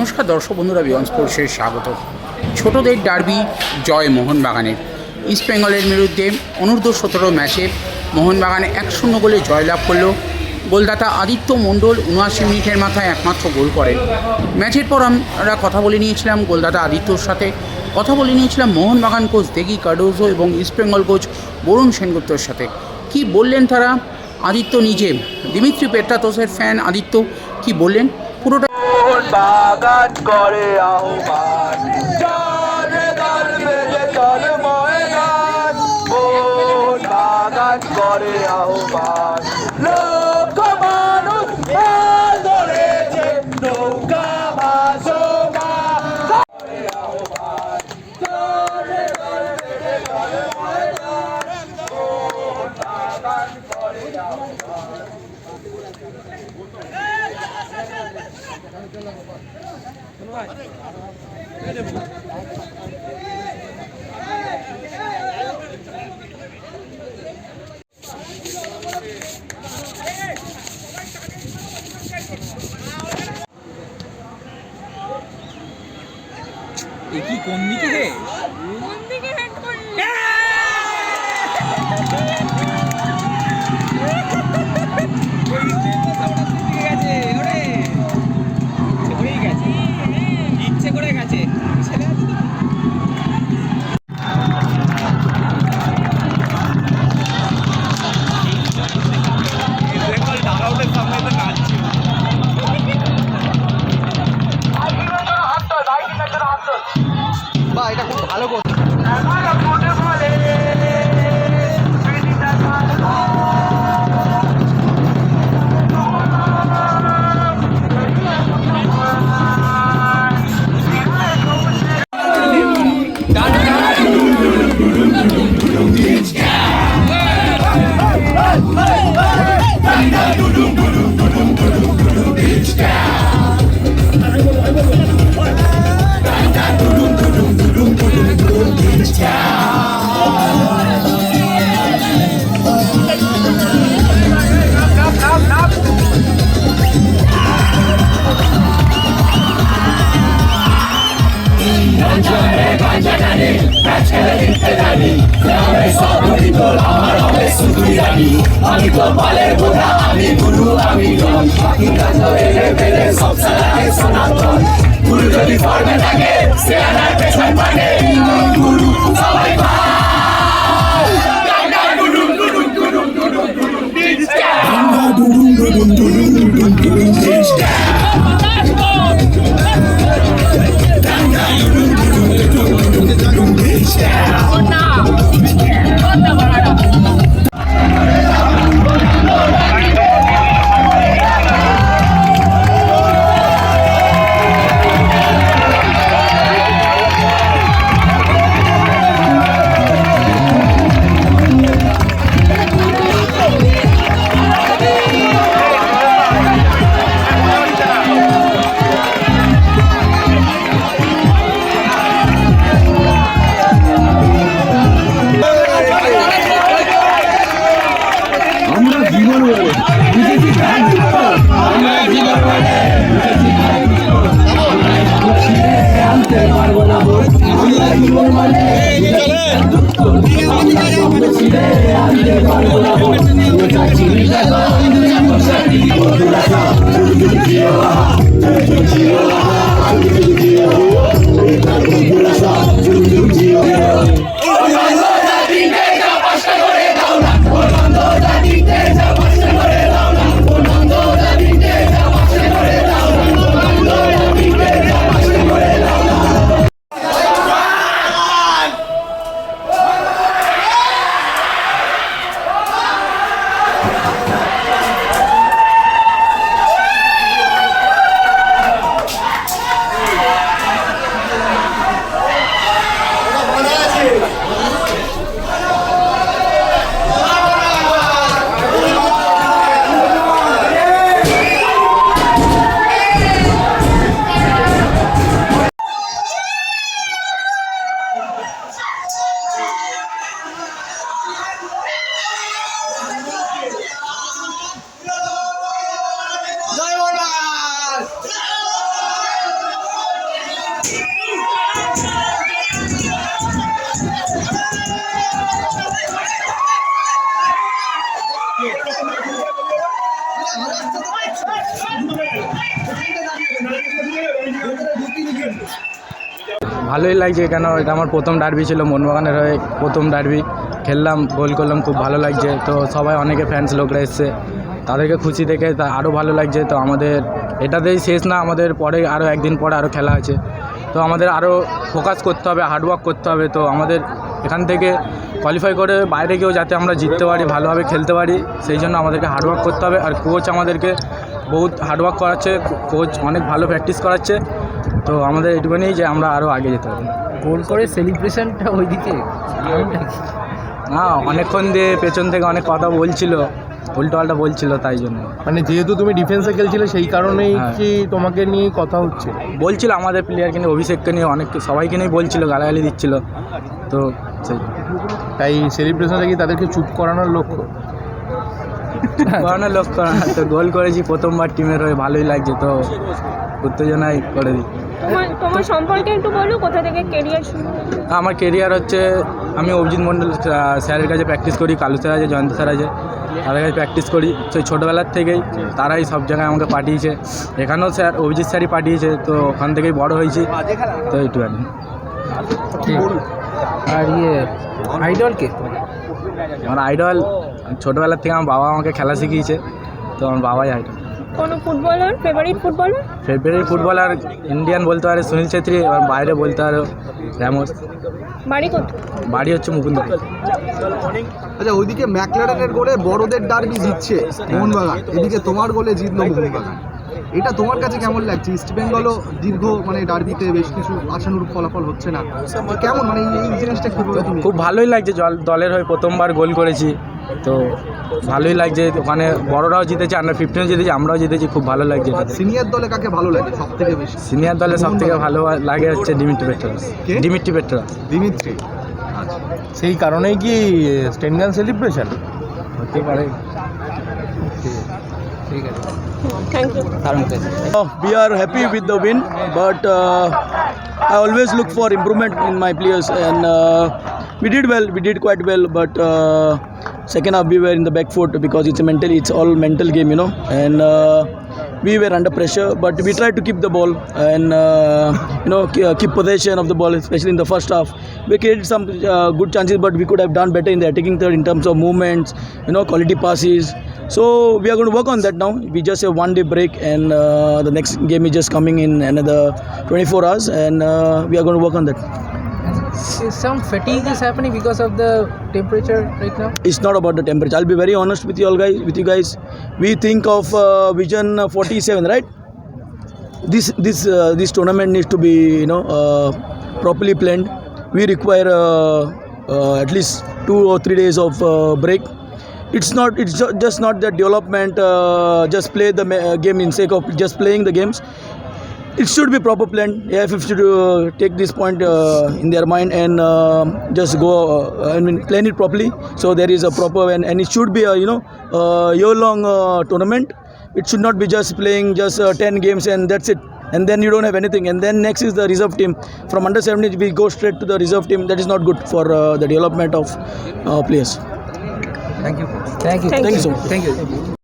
নমস্কার দর্শক বন্ধুরা, বিয়ন্স স্পোর্টসে স্বাগত। ছোটদের ডার্বি জয় মোহনবাগানের। ইস্ট বেঙ্গলের বিরুদ্ধে অনূর্ধ্ব সতেরো ম্যাচে মোহনবাগান এক শূন্য গোলে জয়লাভ করল। গোলদাতা আদিত্য মণ্ডল উনআশি মিনিটের মাথায় একমাত্র গোল করেন। ম্যাচের পর আমরা কথা বলে নিয়েছিলাম গোলদাতা আদিত্যর সাথে। কথা বলে নিয়েছিলাম মোহনবাগান কোচ দেগি কার্ডোজো এবং ইস্টবেঙ্গল কোচ বরুণ সেনগুপ্তর সাথে। কি বললেন তারা? আদিত্য নিজে। দিমিত্রি পেট্রাতোসের ফ্যান আদিত্য, কি বললেন? বাগান করে আহ্বান। কোন দিকে রে জানি, ম্যাচ খেলে জিততে জানি। গ্রামে সব হরিদোল আমার হবে শুধুই জানি আমি গোপালের গোড়া আমি গুরু, আমি ডন পাখি কাজ এলে পেলে সব সারা সনাতন গুরু যদি ফর্মে থাকে, সে আনার পেছন পানে 啊，这就行了。ভালোই লাগছে কেন? এটা আমার প্রথম ডার্বি ছিল মোহনবাগানের হয়ে প্রথম ডার্বি খেললাম, গোল করলাম, খুব ভালো লাগছে। তো সবাই অনেকে ফ্যান্স লোকরা এসছে। তাদেরকে খুশি দেখে তা আরও ভালো লাগছে। তো আমাদের এটাতেই শেষ না, আমাদের পরে আরও একদিন পরে আরও খেলা আছে। তো আমাদের আরও ফোকাস করতে হবে হার্ডওয়ার্ক করতে হবে। তো আমাদের এখান থেকে কোয়ালিফাই করে বাইরে গিয়েও যাতে আমরা জিততে পারি ভালোভাবে খেলতে পারি সেই জন্য আমাদেরকে হার্ডওয়ার্ক করতে হবে। আর কোচ আমাদেরকে বহুত হার্ডওয়ার্ক করাচ্ছে কোচ অনেক ভালো প্র্যাকটিস করাচ্ছে। তো আমাদের এটুকুনি যে আমরা আরও আগে যেতে পারি গোল করে সেলিব্রেশনটা ওইদিকে। না অনেকক্ষণ দিয়ে পেছন থেকে অনেক কথা বলছিল উল্টো পাল্টা বলছিল তাই জন্য। মানে যেহেতু তুমি ডিফেন্সে খেলছিলে সেই কারণেই হ্যাঁ। কি তোমাকে নিয়ে কথা হচ্ছে? বলছিল আমাদের প্লেয়ারকে নিয়ে অভিষেককে নিয়ে অনেক সবাইকে নিয়ে বলছিল গালাগালি দিচ্ছিল তো সেই। তাই সেলিব্রেশনটা কি তাদেরকে চুপ করানোর লক্ষ্য? করানোর লক্ষ্য তো গোল করেছি প্রথমবার টিমের হয়ে ভালোই লাগছে তো উত্তেজনাই করে দিই। তোমার সম্পর্কে একটু বলো কোথা থেকে কেরিয়ার শুরু আমার কেরিয়ার হচ্ছে আমি অভিজিৎ মণ্ডল স্যারের কাছে প্র্যাকটিস করি কালু স্যার আছে জয়ন্ত স্যার আছে তাদের কাছে প্র্যাকটিস করি। সেই ছোটোবেলার থেকেই তারাই সব জায়গায় আমাকে পাঠিয়েছে। এখানেও স্যার অভিজিৎ স্যারই পাঠিয়েছে তো ওখান থেকেই বড় হয়েছি। তো এইটুখানি আর ইয়ে আইডলকে আমার আইডল ছোটোবেলার থেকে আমার বাবা আমাকে খেলা শিখিয়েছে তো আমার বাবাই আইডল কোনো footballer favourite footballer favourite footballer Indian বলতে পারে সুনীল ছেত্রী এবার বাইরে বলতে পারে র্যামোস বাড়ি কত বাড়ি হচ্ছে মুকুন্দ আচ্ছা ওইদিকে ম্যাকলারেনের গোলে বড়দের ডার্বি জিতছে মোহনবাগান। এদিকে তোমার গোলে জিতলো মোহনবাগান। এটা তোমার কাছে কেমন লাগছে? ইস্ট বেঙ্গলও দীর্ঘ মানে ডার্বিতে বেশ কিছু আশানুরূপ ফলাফল হচ্ছে না। কেমন? মানে এই- জিনিসটা কীভাবে তুমি খুব ভালোই লাগছে জল দলের হয়ে প্রথমবার গোল করেছি। তো ভালোই লাগছে ওখানে বড়রাও জিতেছে আন্ডার ফিফটিনও জিতেছে আমরাও জিতেছি খুব ভালো লাগছে সিনিয়র দলে কাকে ভালো লাগে সব থেকে বেশি? সিনিয়র দলে সব থেকে ভালো লাগে হচ্ছে ডিমিট্রি পেট্রাস কে? ডিমিট্রি পেট্রাস দিমিত্রি আচ্ছা। সেই কারণেই কি স্টেনগান সেলিব্রেশন হতে পারে। Thank you. Uh, we are happy with the win, but uh, I always look for improvement in my players, and uh, we did well. We did quite well, but uh, second half we were in the back foot because it's a mental. It's all mental game, you know, and. Uh, we were under pressure, but we tried to keep the ball and uh, you know uh, keep possession of the ball, especially in the first half. We created some uh, good chances, but we could have done better in the attacking third in terms of movements, you know, quality passes. So we are going to work on that now. We just have one day break, and uh, the next game is just coming in another 24 hours, and uh, we are going to work on that. Some fatigue is happening because of the temperature right now It's not about the temperature. I'll be very honest with you all guys. With you guys, we think of uh, Vision 47, right? This this uh, this tournament needs to be you know uh, properly planned. We require uh, uh, at least two or three days of uh, break. It's not. It's ju- just not that development. Just play the game in sake of just playing the games. It should be proper planned. AFF should uh, take this point uh, in their mind and uh, just go. Uh, I mean, plan it properly. So there is a proper and, and it should be a you know uh, year-long uh, tournament. It should not be just playing just uh, ten games and that's it. And then you don't have anything. And then next is the reserve team. From under 17, we go straight to the reserve team. That is not good for uh, the development of uh, players. thank you Thank you. Thank you so much. thank you